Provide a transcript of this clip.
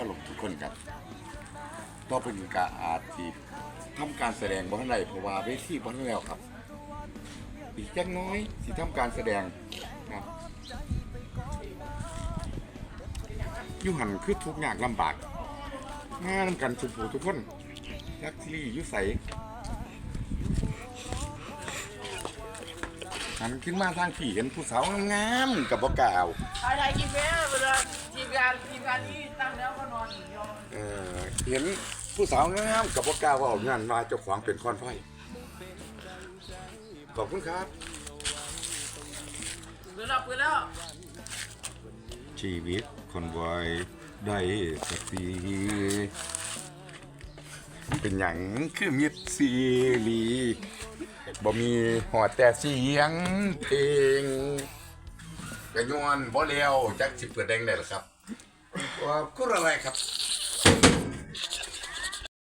าลงทุกคนครับต่อไปนี้ก็อาจสิทำการแสดงบ่ทันได้เพราะว่าเวทีบ่ทันแล้วครับ อีกจักน้อยสิทำการแสดงครับยู่หันคือทุกข์ยากลำบากมานำกันทุกผู้ทุกคนยักษ์ลี่ยู่ใสหันขึ้นมาทางผีเห็นผู้สาวงามๆกับบ่กาเอาอะไรกินแม่เวลา ทีมงานนี้ตั้งแล้วก็นอนอย่างเดียวเออเห็นผู้สาวงามกับบ่กล้าว่างานมาเจ้าของเป็นคอนไฟขอบคุณครับปืนแล้วปืนแล้วชีวิตคนวายได้สักทีเป็นอย่างคือมิดซีรีบ่มีหอดแต่เสียงเพลงกระยวนบ่เลี้ยวจักสิเปิดแดงได้หรอครับ ว่าคุณอะไรครับ